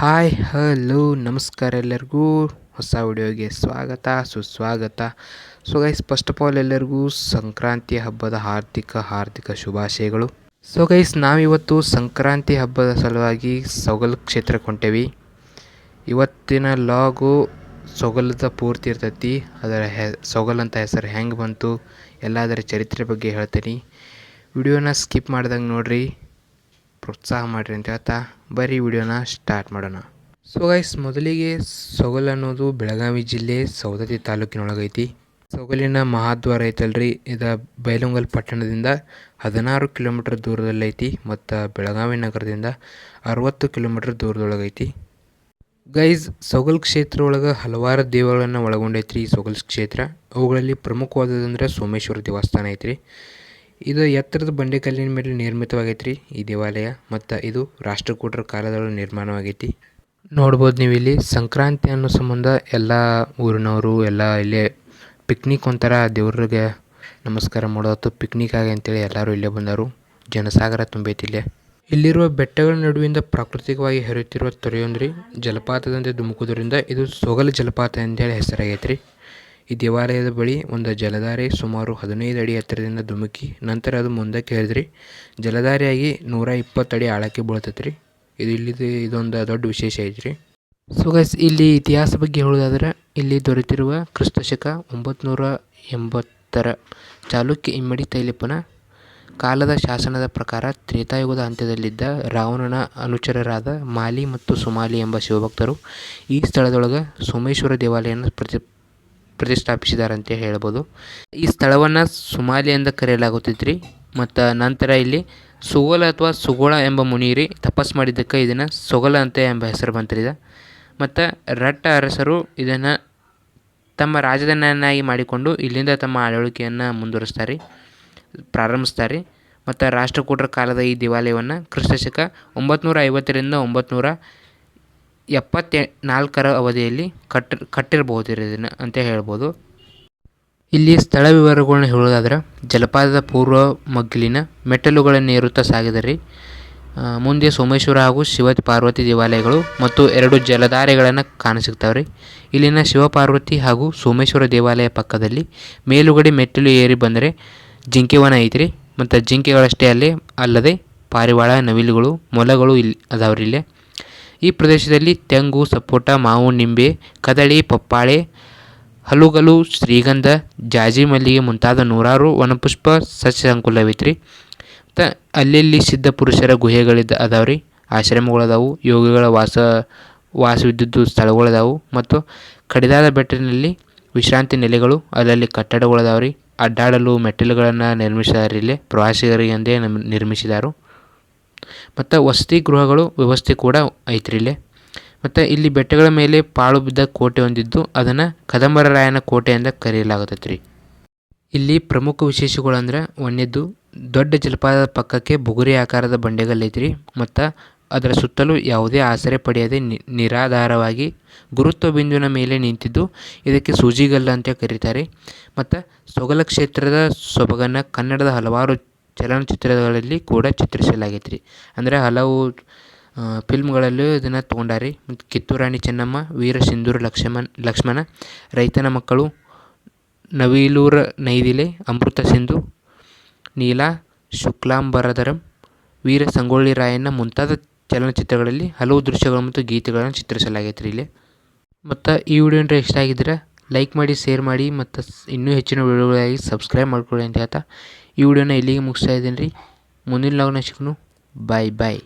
Hi hello ನಮಸ್ಕಾರ ಎಲ್ಲರಿಗೂ. ಹೊಸ ವಿಡಿಯೋಗೆ ಸ್ವಾಗತ, ಸುಸ್ವಾಗತ. So guys first of all ಎಲ್ಲರಿಗೂ ಸಂಕ್ರಾಂತಿ ಹಬ್ಬದ ಹಾರ್ದಿಕ ಹಾರ್ದಿಕ ಶುಭಾಶಯಗಳು. ಸೊ ಗೈಸ್ ನಾವಿವತ್ತು ಸಂಕ್ರಾಂತಿ ಹಬ್ಬದ ಸಲುವಾಗಿ ಸೊಗಲ್ ಕ್ಷೇತ್ರಕ್ಕೆ ಹೊಂಟೇವಿ ಇವತ್ತಿನ ಲಾಗು ಸೊಗಲದ ಪೂರ್ತಿ ಇರ್ತೈತಿ. ಅದರ ಹೆ, ಸೊಗಲ್ ಅಂತ ಹೆಸರು ಹೆಂಗೆ ಬಂತು ಎಲ್ಲ ಅದರ ಚರಿತ್ರೆ ಬಗ್ಗೆ ಹೇಳ್ತೀನಿ. ವಿಡಿಯೋನ ಸ್ಕಿಪ್ ಮಾಡ್ದಂಗೆ ನೋಡ್ರಿ. ಪ್ರೋತ್ಸಾಹ ಮಾಡಿರಿ ಅಂತ ಹೇಳ್ತಾ ಬರೀ ವಿಡಿಯೋನ ಸ್ಟಾರ್ಟ್ ಮಾಡೋಣ. ಸೊ ಗೈಸ್ ಮೊದಲಿಗೆ ಸೊಗಲ್ ಅನ್ನೋದು ಬೆಳಗಾವಿ ಜಿಲ್ಲೆ ಸೌದತ್ತಿ ತಾಲೂಕಿನೊಳಗೈತಿ. ಸೊಗಲಿನ ಮಹಾದ್ವಾರ ಐತಲ್ರಿ, ಇದು ಬೈಲೊಂಗಲ್ ಪಟ್ಟಣದಿಂದ ಹದಿನಾರು ಕಿಲೋಮೀಟರ್ ದೂರದಲ್ಲೈತಿ ಮತ್ತು ಬೆಳಗಾವಿ ನಗರದಿಂದ ಅರವತ್ತು ಕಿಲೋಮೀಟರ್ ದೂರದೊಳಗೈತಿ. ಗೈಸ್ ಸೊಗಲ್ ಕ್ಷೇತ್ರ ಒಳಗೆ ಹಲವಾರು ದೇವಗಳನ್ನು ಒಳಗೊಂಡೈತ್ರಿ ಈ ಸೊಗಲ್ ಕ್ಷೇತ್ರ. ಅವುಗಳಲ್ಲಿ ಪ್ರಮುಖವಾದದಂದರೆ ಸೋಮೇಶ್ವರ ದೇವಸ್ಥಾನ ಐತ್ರಿ. ಇದು ಎತ್ತರದ ಬಂಡೆಕಲ್ಲಿನ ಮೇಲೆ ನಿರ್ಮಿತವಾಗೈತ್ರಿ, ಈ ದೇವಾಲಯ, ಮತ್ತು ಇದು ರಾಷ್ಟ್ರಕೂಟರ ಕಾಲದೊಳಗೆ ನಿರ್ಮಾಣವಾಗೈತಿ. ನೋಡ್ಬೋದು ನೀವು ಇಲ್ಲಿ ಸಂಕ್ರಾಂತಿ ಅನ್ನೋ ಸಂಬಂಧ ಎಲ್ಲ ಊರಿನವರು, ಎಲ್ಲ ಇಲ್ಲೇ ಪಿಕ್ನಿಕ್ ಒಂಥರ ದೇವ್ರಿಗೆ ನಮಸ್ಕಾರ ಮಾಡೋದು ಪಿಕ್ನಿಕ್ ಆಗಿ ಅಂತೇಳಿ ಎಲ್ಲರೂ ಇಲ್ಲೇ ಬಂದರು. ಜನಸಾಗರ ತುಂಬೈತಿ ಇಲ್ಲೇ. ಇಲ್ಲಿರುವ ಬೆಟ್ಟಗಳ ನಡುವಿಂದ ಪ್ರಾಕೃತಿಕವಾಗಿ ಹರಿಯುತ್ತಿರುವ ತೊರೆಯೊಂದ್ರಿ ಜಲಪಾತದಂತೆ ಧುಮುಕುವುದರಿಂದ ಇದು ಸೊಗಲ ಜಲಪಾತ ಅಂತೇಳಿ ಹೆಸರಾಗೈತ್ರಿ. ಈ ದೇವಾಲಯದ ಬಳಿ ಒಂದು ಜಲಧಾರೆ ಸುಮಾರು ಹದಿನೈದು ಅಡಿ ಎತ್ತರದಿಂದ ಧುಮುಕಿ, ನಂತರ ಅದು ಮುಂದಕ್ಕೆ ಹರಿದ್ರಿ. ಜಲಧಾರೆಯಾಗಿ ನೂರ ಇಪ್ಪತ್ತು ಅಡಿ ಆಳಕ್ಕೆ ಬೀಳ್ತೈತ್ರಿ. ಇದು ಇಲ್ಲಿದು ಇದೊಂದು ದೊಡ್ಡ ವಿಶೇಷ ಐತ್ರಿ. ಸೊ ಗೈಸ್ ಇಲ್ಲಿ ಇತಿಹಾಸ ಬಗ್ಗೆ ಹೇಳೋದಾದ್ರೆ ಇಲ್ಲಿ ದೊರೆತಿರುವ ಕ್ರಿಸ್ತಶಕ ಒಂಬತ್ತು ನೂರ ಎಂಬತ್ತರ ಚಾಲುಕ್ಯ ಇಮ್ಮಡಿ ತೈಲಪ್ಪನ ಕಾಲದ ಶಾಸನದ ಪ್ರಕಾರ ತ್ರೇತಾಯುಗದ ಅಂತ್ಯದಲ್ಲಿದ್ದ ರಾವಣನ ಅನುಚರರಾದ ಮಾಲಿ ಮತ್ತು ಸುಮಾಲಿ ಎಂಬ ಶಿವಭಕ್ತರು ಈ ಸ್ಥಳದೊಳಗೆ ಸೋಮೇಶ್ವರ ದೇವಾಲಯನ ಪ್ರತಿ ಪ್ರತಿಷ್ಠಾಪಿಸಿದಾರಂತೆ ಹೇಳ್ಬೋದು. ಈ ಸ್ಥಳವನ್ನು ಸುಮಾಲಿ ಎಂದು ಕರೆಯಲಾಗುತ್ತಿತ್ತು ಮತ್ತು ನಂತರ ಇಲ್ಲಿ ಸುಗೋಲ ಅಥವಾ ಸುಗೋಳ ಎಂಬ ಮುನಿರಿ ತಪಸ್ ಮಾಡಿದ್ದಕ್ಕೆ ಇದನ್ನು ಸೊಗಲ ಅಂತ ಎಂಬ ಹೆಸರು ಬಂತರಿದ. ಮತ್ತು ರಟ್ಟ ಅರಸರು ಇದನ್ನು ತಮ್ಮ ರಾಜಧಾನಿಯನ್ನಾಗಿ ಮಾಡಿಕೊಂಡು ಇಲ್ಲಿಂದ ತಮ್ಮ ಆಳ್ವಳಿಕೆಯನ್ನು ಮುಂದುವರಿಸ್ತಾರೆ, ಪ್ರಾರಂಭಿಸ್ತಾರೆ. ಮತ್ತು ರಾಷ್ಟ್ರಕೂಟರ ಕಾಲದ ಈ ದೇವಾಲಯವನ್ನು ಕ್ರಿಸ್ತಶಕ ಒಂಬತ್ತು ಐವತ್ತರಿಂದ ಒಂಬತ್ತು ಎಪ್ಪತ್ತೆ ನಾಲ್ಕರ ಅವಧಿಯಲ್ಲಿ ಕಟ್ಟ ಕಟ್ಟಿರಬಹುದು ಇದನ್ನು ಅಂತ ಹೇಳ್ಬೋದು. ಇಲ್ಲಿ ಸ್ಥಳ ವಿವರಗಳನ್ನ ಹೇಳೋದಾದ್ರೆ, ಜಲಪಾತದ ಪೂರ್ವ ಮಗ್ಗಲಿನ ಮೆಟ್ಟಲುಗಳನ್ನು ಏರುತ್ತಾ ಸಾಗಿದರೆ ಮುಂದೆ ಸೋಮೇಶ್ವರ ಹಾಗೂ ಶಿವ ಪಾರ್ವತಿ ದೇವಾಲಯಗಳು ಮತ್ತು ಎರಡು ಜಲಧಾರೆಗಳನ್ನು ಕಾಣಸಿಗ್ತಾವೆ ಇಲ್ಲಿನ ಶಿವಪಾರ್ವತಿ ಹಾಗೂ ಸೋಮೇಶ್ವರ ದೇವಾಲಯ ಪಕ್ಕದಲ್ಲಿ ಮೇಲುಗಡೆ ಮೆಟ್ಟಿಲು ಏರಿ ಬಂದರೆ ಜಿಂಕೆವನ ಐತ್ರಿ. ಮತ್ತು ಜಿಂಕೆಗಳಷ್ಟೇ ಅಲ್ಲೇ ಅಲ್ಲದೆ ಪಾರಿವಾಳ, ನವಿಲುಗಳು, ಮೊಲಗಳು ಇಲ್ಲಿ ಅದಾವ್ರಿ ಇಲ್ಲೇ. ಈ ಪ್ರದೇಶದಲ್ಲಿ ತೆಂಗು, ಸಪೋಟ, ಮಾವು, ನಿಂಬೆ, ಕದಳಿ, ಪಪ್ಪಾಳೆ, ಹಲುಗಲು, ಶ್ರೀಗಂಧ, ಜಾಜಿ ಮಲ್ಲಿಗೆ ಮುಂತಾದ ನೂರಾರು ವನಪುಷ್ಪ ಸಸ್ಯ ಸಂಕುಲವಿತ್ರಿ ಮತ್ತು ಅಲ್ಲೆಲ್ಲಿ ಸಿದ್ಧ ಪುರುಷರ ಗುಹೆಗಳಿದ್ದ ಅದಾವ್ರಿ? ಆಶ್ರಮಗಳದಾವು, ಯೋಗಿಗಳ ವಾಸ, ವಾಸವಿದ್ದದ್ದು ಸ್ಥಳಗಳದಾವು ಮತ್ತು ಕಡಿದಾದ ಬೆಟ್ಟಿನಲ್ಲಿ ವಿಶ್ರಾಂತಿ ನೆಲೆಗಳು, ಅಲ್ಲಲ್ಲಿ ಕಟ್ಟಡಗಳದಾವ್ರಿ. ಅಡ್ಡಾಡಲು ಮೆಟ್ಟಿಲುಗಳನ್ನು ನಿರ್ಮಿಸಿದಾರೆ ಇಲ್ಲಿ ಪ್ರವಾಸಿಗರಿಗೆ ಎಂದೇ ನಿರ್ಮಿಸಿದಾರು ಮತ್ತು ವಸತಿ ಗೃಹಗಳು ವ್ಯವಸ್ಥೆ ಕೂಡ ಐತ್ರಿ ಇಲ್ಲಿ. ಮತ್ತು ಇಲ್ಲಿ ಬೆಟ್ಟಗಳ ಮೇಲೆ ಪಾಳು ಬಿದ್ದ ಕೋಟೆ ಹೊಂದಿದ್ದು ಅದನ್ನು ಕದಂಬರರಾಯನ ಕೋಟೆ ಅಂತ ಕರೆಯಲಾಗತ್ತೈತ್ರಿ. ಇಲ್ಲಿ ಪ್ರಮುಖ ವಿಶೇಷಗಳಂದ್ರೆ ಒಂದೇದ್ದು, ದೊಡ್ಡ ಜಲಪಾತದ ಪಕ್ಕಕ್ಕೆ ಬುಗುರಿ ಆಕಾರದ ಬಂಡೆಗಲ್ಲು ಐತ್ರಿ ಮತ್ತು ಅದರ ಸುತ್ತಲೂ ಯಾವುದೇ ಆಸರೆ ಪಡೆಯದೆ ನಿರಾಧಾರವಾಗಿ ಗುರುತ್ವ ಬಿಂದುವಿನ ಮೇಲೆ ನಿಂತಿದ್ದು, ಇದಕ್ಕೆ ಸೂಜಿಗಲ್ಲ ಅಂತ ಕರೀತಾರೆ. ಮತ್ತು ಸೊಗಲ ಕ್ಷೇತ್ರದ ಸೊಬಗನ್ನು ಕನ್ನಡದ ಹಲವಾರು ಚಲನಚಿತ್ರಗಳಲ್ಲಿ ಕೂಡ ಚಿತ್ರಿಸಲಾಗೈತೆ ಅಂದರೆ ಹಲವು ಫಿಲ್ಮ್ಗಳಲ್ಲೂ ಇದನ್ನು ತೊಗೊಂಡಾರಿ. ಮತ್ತು ಕಿತ್ತೂರಾಣಿ ಚೆನ್ನಮ್ಮ, ವೀರ ಸಿಂಧೂರ, ಲಕ್ಷ್ಮಣ ಲಕ್ಷ್ಮಣ, ರೈತನ ಮಕ್ಕಳು, ನವಿಲೂರ ನೈದಿಲೆ, ಅಮೃತ ಸಿಂಧು, ನೀಲ ಶುಕ್ಲಾಂಬರಧರಂ ವೀರ ಸಂಗೊಳ್ಳಿ ರಾಯಣ್ಣ ಮುಂತಾದ ಚಲನಚಿತ್ರಗಳಲ್ಲಿ ಹಲವು ದೃಶ್ಯಗಳು ಮತ್ತು ಗೀತೆಗಳನ್ನು ಚಿತ್ರಿಸಲಾಗೈತೆ ರೀ ಇಲ್ಲಿ. ಮತ್ತು ಈ ವಿಡಿಯೋ ಅಂದರೆ ಇಷ್ಟ ಆಗಿದ್ರೆ ಲೈಕ್ ಮಾಡಿ, ಶೇರ್ ಮಾಡಿ, ಮತ್ತು ಇನ್ನೂ ಹೆಚ್ಚಿನ ವಿಡಿಯೋಗಳಿಗಾಗಿ ಸಬ್ಸ್ಕ್ರೈಬ್ ಮಾಡ್ಕೊಳ್ಳಿ ಅಂತ ಹೇಳ್ತಾ. ಈ ವಿಡಿಯೋನ ಇಲ್ಲಿಗೆ ಮುಗಿಸ್ತಾ ಇದ್ದೀನಿ ರೀ. ಮುಂದಿನ ಲಾಗ್ನ ಶಿಕ್ನು ಬಾಯ್ ಬಾಯ್